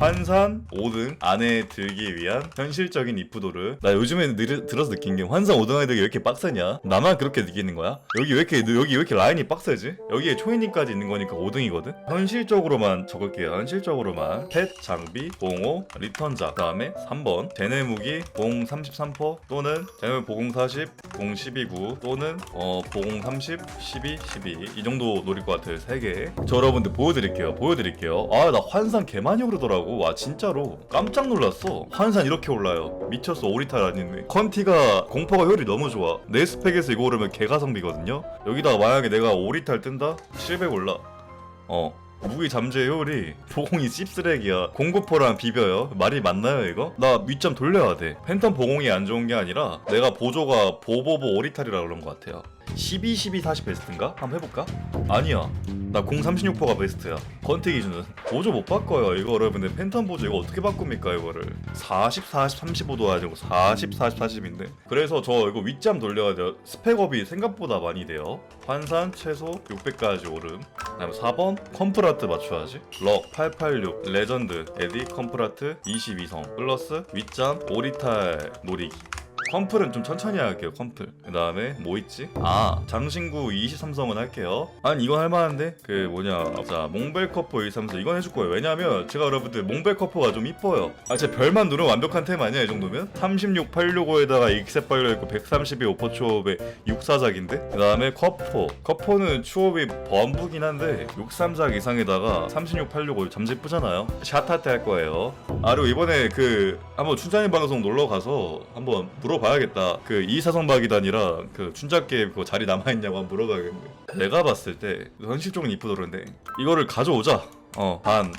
환산 5등 안에 들기 위한 현실적인 이프도르 나 요즘에 느, 들어서 느낀 게 환산 5등 안에 들기 왜 이렇게 빡세냐? 나만 그렇게 느끼는 거야? 여기 왜 이렇게 여기 왜 이렇게 라인이 빡세지? 여기에 초인님까지 있는 거니까 5등이거든? 현실적으로만 적을게요. 현실적으로만. 펫 장비 봉호 리턴자. 그 다음에 3번. 제네 무기 봉33% 또는 제네 보공 40봉 12구. 또는 어 보공 30 12 12 이 정도 노릴 것 같아요. 3개. 저 여러분들 보여드릴게요. 보여드릴게요. 아 나 환산 개 많이 오르더라고 와 진짜로? 깜짝 놀랐어. 환산 이렇게 올라요. 미쳤어 오리탈 아니네 컨티가 공포가 효율이 너무 좋아. 내 스펙에서 이거 오르면 개가성비거든요? 여기다가 만약에 내가 오리탈 뜬다? 700 올라. 어 무기 잠재 효율이 보공이 씹쓰레기야. 공구포랑 비벼요. 말이 맞나요 이거? 나 밑점 돌려야 돼. 팬텀 보공이 안 좋은 게 아니라 내가 보조가 보보보 오리탈이라 그런 것 같아요 12, 12, 40 베스트인가? 한번 해볼까? 아니야. 나공 36%가 베스트야. 컨티 기준은. 보조 못 바꿔요 이거 여러분들 팬텀 보조 이거 어떻게 바꿉니까 이거를? 40, 40, 35도 아니고 40, 40, 40인데. 그래서 저 이거 윗잠 돌려야 돼요. 스펙업이 생각보다 많이 돼요. 환산 최소 600까지 오름. 그다음 4번 컴프라트 맞춰야지. 럭 886 레전드. 에디 컴프라트 22성. 플러스 윗잠 오리탈 놀이기 컴플은 좀 천천히 할게요 컴플. 그 다음에 뭐 있지? 아 장신구 23성은 할게요. 아니 이건 할만한데? 그 뭐냐 자 몽벨커퍼 134 이건 해줄 거예요. 왜냐면 제가 여러분들 몽벨커퍼가 좀 이뻐요. 아 진짜 별만 누르면 완벽한 템 아니야 이 정도면? 36 865에다가 익셉 발려있고 132 오퍼 추업에 64작인데? 그 다음에 커포. 커포는 추업이 범부긴 한데 63작 이상에다가 36 865 잠재 예쁘잖아요. 샷할 때할 거예요. 아 그리고 이번에 그 한번 춘자님 방송 놀러 가서 한번 물어 봐야겠다. 그 이사성박이단이라 그 춘자게 그 자리 남아 있냐고 한번 물어봐야겠네. 내가 봤을 때 현실적인 이쁘더런데. 이거를 가져오자. 어 반.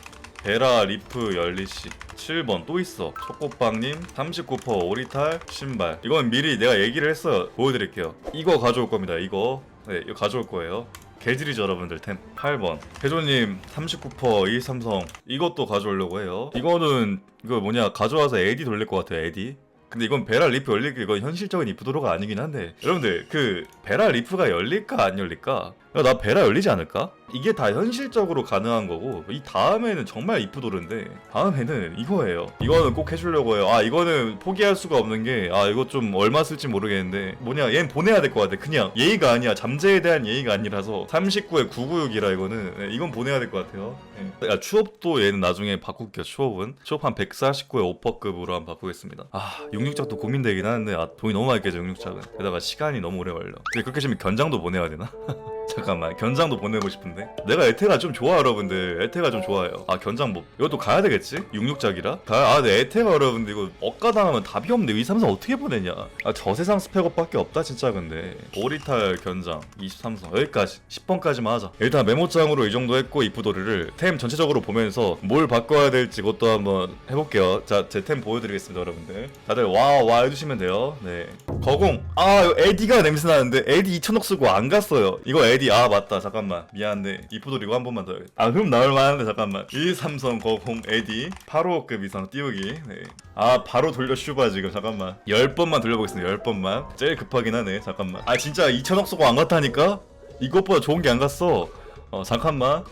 베라 리프 열리씨 7번 또 있어. 초코빵님 39% 오리탈 신발. 이건 미리 내가 얘기를 했어요 보여드릴게요. 이거 가져올 겁니다 이거. 네 이거 가져올 거예요. 개질이죠 여러분들. 템. 8번. 해조님 39% 1 삼성. 이것도 가져오려고 해요. 이거는 이거 뭐냐 가져와서 에디 돌릴 것 같아요 에디 근데 이건 베라 리프 열리기 이건 현실적인 이프도로가 아니긴 한데 여러분들 그 베라 리프가 열릴까 안 열릴까 야, 나 베라 열리지 않을까? 이게 다 현실적으로 가능한 거고 이 다음에는 정말 이프도르인데 다음에는 이거예요. 이거는 꼭 해주려고 해요. 아 이거는 포기할 수가 없는 게 아 이거 좀 얼마 쓸지 모르겠는데 뭐냐 얘는 보내야 될 것 같아. 그냥 예의가 아니야. 잠재에 대한 예의가 아니라서. 39에 996이라 이거는. 네, 이건 보내야 될 것 같아요. 네. 야, 추업도 얘는 나중에 바꿀게요 추업은. 추업 한 149에 5%급으로 한번 바꾸겠습니다. 아 66작도 고민되긴 하는데 아 돈이 너무 많이 깨져 66작은. 게다가 시간이 너무 오래 걸려. 그렇게 치면 견장도 보내야 되나? 잠깐만 견장도 보내고 싶은데? 내가 에테가 좀 좋아 여러분들 에테가 좀 좋아요. 아 견장 뭐 이것도 가야 되겠지? 66작이라? 가, 아 근데 에테가 여러분들 이거 억가당하면 답이 없는데 이 삼성 어떻게 보내냐? 아 저 세상 스펙업밖에 없다 진짜 근데. 오리탈 견장 23성. 여기까지. 10번까지만 하자. 일단 메모장으로 이 정도 했고 이프도리를 템 전체적으로 보면서 뭘 바꿔야 될지 그것도 한번 해볼게요. 자 제 템 보여드리겠습니다 여러분들. 다들 와와 해주시면 돼요. 네. 거공. 아 이거 에디가 냄새 나는데 에디 2천억 쓰고 안 갔어요. 이거 에디 아 맞다. 잠깐만. 미안한데 이프돌 이거 한 번만 더 해야겠다. 아 그럼 나올 만한데 잠깐만. 1 삼성 거공 에디. 8호급 이상 띄우기. 네. 아 바로 돌려 슈바 지금. 잠깐만. 10번만 돌려보겠습니다. 10번만. 제일 급하긴 하네. 잠깐만. 아 진짜 2천억 쓰고 안 갔다니까? 이것보다 좋은 게 안 갔어. 어 잠깐만.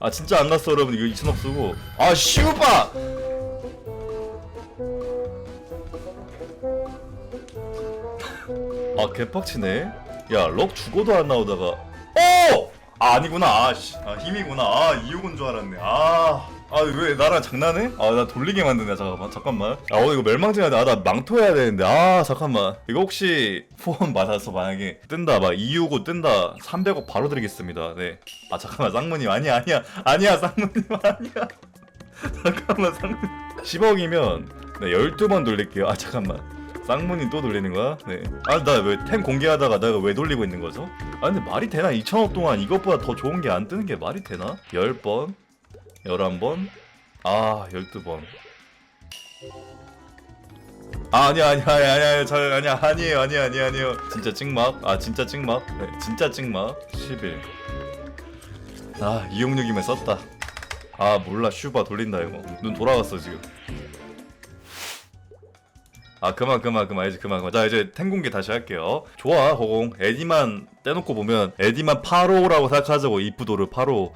아 진짜 안 갔어 여러분. 이거 2천억 쓰고. 아 슈바! 아 개빡치네. 야 럭 죽어도 안 나오다가 어! 아 아니구나. 아씨. 아, 힘이구나. 아 이유군 줄 알았네. 아 아 왜 나랑 장난해? 아 나 돌리게 만드네. 잠깐만 잠깐만. 아 오늘 이거 멸망전해야. 돼 아 나 망토 해야 되는데. 아 잠깐만. 이거 혹시 후원 받아서 만약에 뜬다 막 이유고 뜬다 300억 바로 드리겠습니다. 네 아 잠깐만. 쌍무님 아니야 아니야. 아니야 쌍무님 아니야. 잠깐만 쌍무님. 10억이면 네 12번 돌릴게요. 아 잠깐만 쌍문이 또 돌리는 거야? 네. 아, 나 왜 템 공개하다가 내가 왜 돌리고 있는 거죠? 아, 근데 말이 되나? 2천억 동안 이것보다 더 좋은 게 안 뜨는 게 말이 되나? 10번, 11번, 아, 12번. 아, 아니야, 아니야, 아니야, 아니야, 잘, 아니야, 아니에요, 아니야, 아니야, 아니에요. 진짜 찍막? 아, 진짜 찍막? 네, 진짜 찍막. 11. 아, 266이면 썼다. 아, 몰라, 슈바 돌린다, 이거. 눈 돌아갔어, 지금. 아 그만 그만 그만. 이제 그만 그만. 자 이제 탱 공개 다시 할게요. 좋아 허공. 에디만 떼놓고 보면 에디만 8호라고 생각하자고 이프도를 8호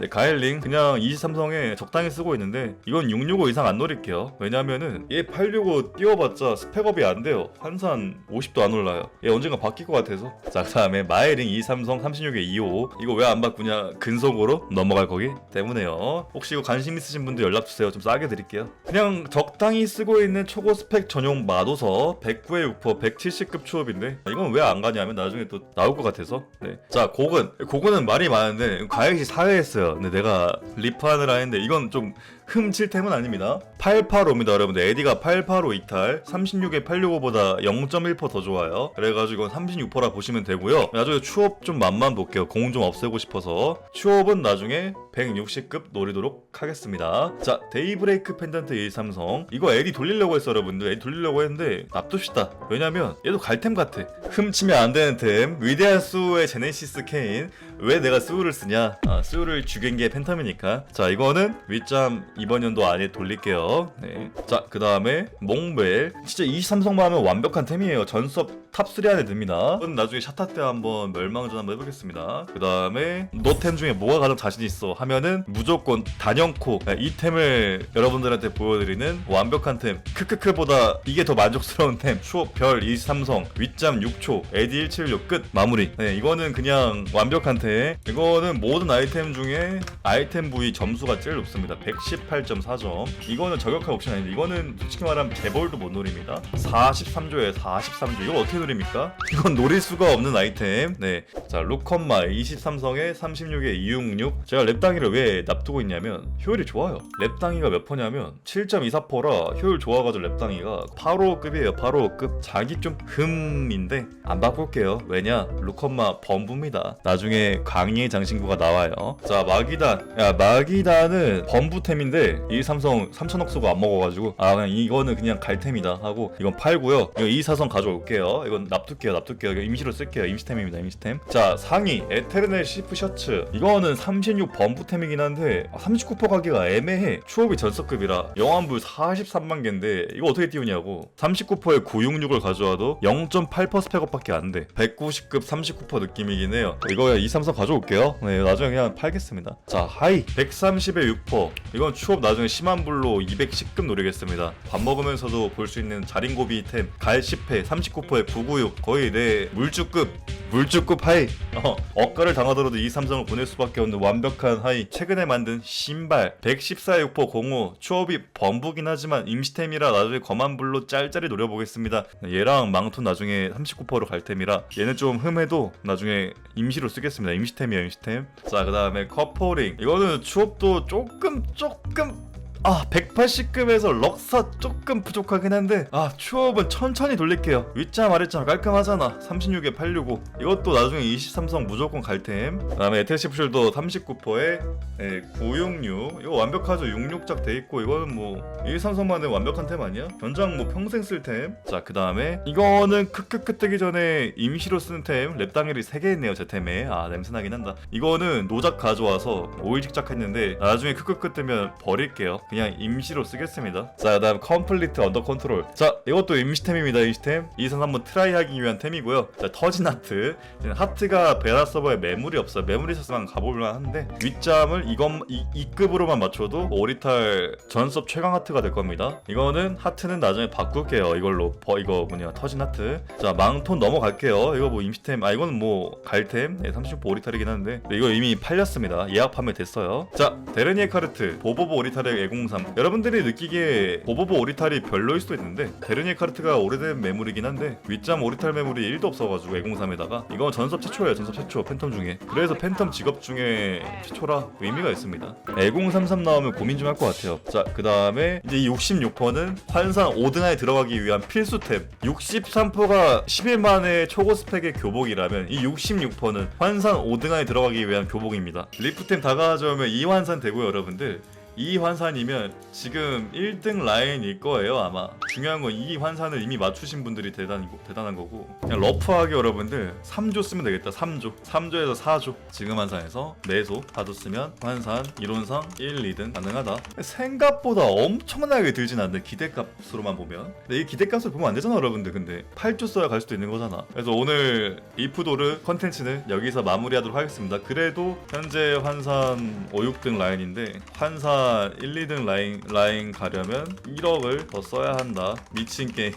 네, 가일링 그냥 23성에 적당히 쓰고 있는데 이건 665 이상 안 노릴게요. 왜냐면은 얘 865 띄워봤자 스펙업이 안 돼요. 환산 50도 안 올라요. 얘 언젠가 바뀔 것 같아서. 자, 그 다음에 마이링 23성 36에 25 이거 왜 안 바꾸냐? 근속으로 넘어갈 거기 때문에요. 혹시 이거 관심 있으신 분들 연락 주세요. 좀 싸게 드릴게요. 그냥 적당히 쓰고 있는 초고 스펙 전용 마도서 109에 6% 170급 추업인데 이건 왜 안 가냐면 나중에 또 나올 것 같아서. 네. 자, 곡은 곡은 말이 많은데 가액이 사회했어요. 근데 내가 리프하느라 했는데 이건 좀 흠칠템은 아닙니다. 885입니다, 여러분들. 에디가 885 이탈, 36에 865보다 0.1%더 좋아요. 그래가지고 이건 36%라 보시면 되고요. 나중에 추업 좀 맛만 볼게요. 공 좀 없애고 싶어서. 추업은 나중에 160급 노리도록 하겠습니다. 자, 데이브레이크 펜던트 1삼성. 이거 에디 돌리려고 했어, 여러분들. 에디 돌리려고 했는데 놔둡시다. 왜냐면 얘도 갈템 같아. 흠치면 안 되는 템. 위대한 수의 제네시스 케인. 왜 내가 수를 쓰냐? 아, 수를 죽인 게 팬텀이니까. 자, 이거는 윗잠 이번 연도 안에 돌릴게요. 네. 자, 그 다음에 몽벨. 진짜 23성만 하면 완벽한 템이에요. 전섭 탑3 안에 듭니다. 이건 나중에 샤타 때 한번 멸망전 한번 해보겠습니다. 그 다음에 노템 중에 뭐가 가장 자신 있어 하면은 무조건 단연코 네, 이 템을 여러분들한테 보여드리는 완벽한 템. 크크크보다 이게 더 만족스러운 템. 추억 별 23성 윗잠 6초 에디 176 끝 마무리. 네, 이거는 그냥 완벽한 템. 이거는 모든 아이템 중에 아이템 부위 점수가 제일 높습니다. 118.4점. 이거는 저격할 옵션 아닌데 이거는 솔직히 말하면 재벌도 못 노립니다. 43조에 43조. 이거 어떻게 노립니까? 이건 노릴 수가 없는 아이템. 네. 자, 루컨마 23성에 36에 266. 제가 랩당이를 왜 납두고 있냐면 효율이 좋아요. 랩당이가 몇 퍼냐면 7.24%라 효율 좋아가지고 랩당이가 8호급이에요. 8호급. 자기 좀 흠인데 안 바꿀게요. 왜냐? 루컨마 범부입니다. 나중에 강의의 장신구가 나와요. 자, 마기단. 야, 마기단은 범부템인데 이 삼성 3천억 쓰고 안 먹어가지고 아 그냥 이거는 그냥 갈템이다 하고 이건 팔고요. 이거 이 사성 가져올게요. 이건 납둘게요. 이거 임시로 쓸게요. 임시템입니다, 임시템. 자, 상의 에테르넬 시프 셔츠. 이거는 36 범부템이긴 한데 아, 39% 가기가 애매해. 추업이 전서급이라 영환불 43만 개인데 이거 어떻게 띄우냐고. 39%에 966을 가져와도 0.8% 스펙업밖에 안 돼. 190급 39% 느낌이긴 해요. 이거 그냥 이 삼성 가져올게요. 네, 나중에 그냥 팔겠습니다. 자, 하이 130에 6%. 이건 추업 나중에 심한 불로 210급 노리겠습니다. 밥 먹으면서도 볼 수 있는 자린고비 템, 갈 10회, 39%에 996 거의 내 물주급 물주급 하이. 어, 억가를 당하더라도 이 삼성을 보낼 수밖에 없는 완벽한 하이. 최근에 만든 신발 114에 6% 05 추업이 범부긴 하지만 임시템이라 나중에 검한 불로 짤짤이 노려보겠습니다. 얘랑 망토 나중에 39%로 갈 템이라 얘는 좀 흠해도 나중에 임시로 쓰겠습니다. 임시템이에요, 임시템. 자, 그 다음에 커퍼링. 이거는 추업도 조금 조금 아 180급에서 럭사 조금 부족하긴 한데 아 추업은 천천히 돌릴게요. 윗잠 아랫잠 깔끔하잖아. 36에 865 이것도 나중에 23성 무조건 갈템. 그 다음에 에테시 푸실도 39%에 예, 966 이거 완벽하죠? 66작 돼있고 이거는 뭐 23성만의 완벽한 템 아니야? 전장 뭐 평생 쓸템자 그 다음에 이거는 크크크 뜨기 전에 임시로 쓰는 템. 랩당일이 3개 있네요 제 템에. 아 냄새나긴 한다. 이거는 노작 가져와서 오일 직작 했는데 나중에 크크크 뜨면 버릴게요 그냥 임시로 쓰겠습니다. 자 그다음 컴플리트 언더 컨트롤. 자 이것도 임시템입니다 임시템. 이선 한번 트라이 하기 위한 템이고요. 자 터진 하트. 하트가 베라 서버에 매물이 없어 매물이 있었으면 가볼만 한데 윗잠을 이건 이, 이 급으로만 맞춰도 오리탈 전섭 최강 하트가 될 겁니다. 이거는 하트는 나중에 바꿀게요. 이걸로 버 이거 뭐냐 터진 하트. 자 망톤 넘어갈게요. 이거 뭐 임시템 아 이거는 뭐 갈템? 네, 39 오리탈이긴 한데. 네, 이거 이미 팔렸습니다. 예약 판매 됐어요. 자 데르니에 카르트 보보보 오리탈의 103 여러분들이 느끼기에 보보보 오리탈이 별로일 수도 있는데 데르니에 카르트가 오래된 매물이긴 한데 윗잠 오리탈 매물이 1도 없어가지고 103에다가 이건 전섭 최초예요 전섭 최초 팬텀 중에. 그래서 팬텀 직업 중에 최초라 의미가 있습니다. 1033 나오면 고민 좀 할 것 같아요. 자그 다음에 이제 이 66%는 환상 5등 안에 들어가기 위한 필수템. 63%가 10일 만에 초고 스펙의 교복이라면 이 66%는 환상 5등 안에 들어가기 위한 교복입니다. 리프템 다 가져오면 이 환산 되고요 여러분들 이 환산이면 지금 1등 라인일 거예요 아마. 중요한 건 이 환산을 이미 맞추신 분들이 대단이고, 대단한 거고. 그냥 러프하게 여러분들 3조 쓰면 되겠다 3조. 3조에서 4조. 지금 환산에서 4소 받았으면 환산 이론상 1, 2등 가능하다. 생각보다 엄청나게 들진 않는데 기대값으로만 보면. 근데 이 기대값을 보면 안 되잖아 여러분들. 근데 8조 써야 갈 수도 있는 거잖아. 그래서 오늘 이프도르 컨텐츠는 여기서 마무리하도록 하겠습니다. 그래도 현재 환산 5, 6등 라인인데 환산 1, 2등 라인, 라인 가려면 1억을 더 써야 한다. 미친 게임